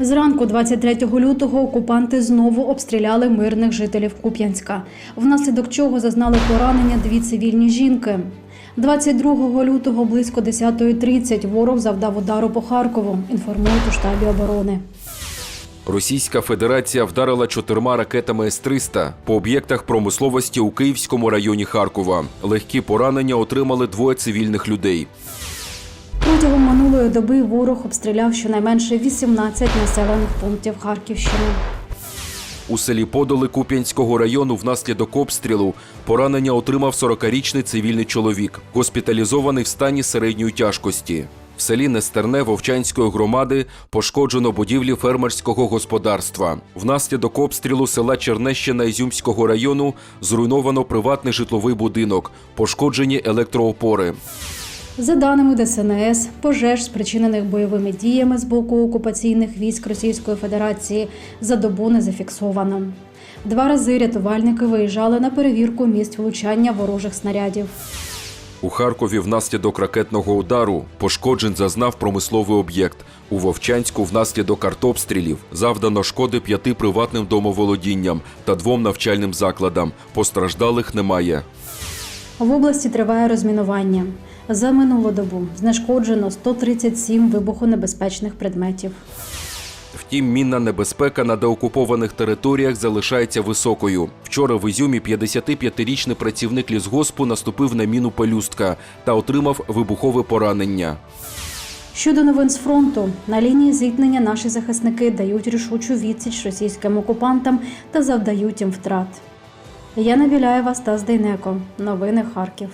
Зранку 23 лютого окупанти знову обстріляли мирних жителів Куп'янська, внаслідок чого зазнали поранення дві цивільні жінки. 22 лютого близько 10.30 ворог завдав удару по Харкову, інформують у штабі оборони. Російська Федерація вдарила чотирма ракетами С-300 по об'єктах промисловості у Київському районі Харкова. Легкі поранення отримали двоє цивільних людей. Протягом минулої доби ворог обстріляв щонайменше 18 населених пунктів Харківщини. У селі Подоли Куп'янського району внаслідок обстрілу поранення отримав 40-річний цивільний чоловік, госпіталізований в стані середньої тяжкості. В селі Нестерне Вовчанської громади пошкоджено будівлі фермерського господарства. Внаслідок обстрілу села Чернещина Ізюмського району зруйновано приватний житловий будинок, пошкоджені електроопори. За даними ДСНС, пожеж, спричинених бойовими діями з боку окупаційних військ Російської Федерації, за добу не зафіксовано. Два рази рятувальники виїжджали на перевірку місць влучання ворожих снарядів. У Харкові внаслідок ракетного удару пошкоджень зазнав промисловий об'єкт. У Вовчанську внаслідок артобстрілів завдано шкоди п'яти приватним домоволодінням та двом навчальним закладам. Постраждалих немає. В області триває розмінування. За минулу добу знешкоджено 137 вибухонебезпечних предметів. Втім, мінна небезпека на деокупованих територіях залишається високою. Вчора в Ізюмі 55-річний працівник лісгоспу наступив на міну пелюстка та отримав вибухове поранення. Щодо новин з фронту, на лінії зіткнення наші захисники дають рішучу відсіч російським окупантам та завдають їм втрат. Яна Біляєва, Стас Дейнеко. Новини Харків.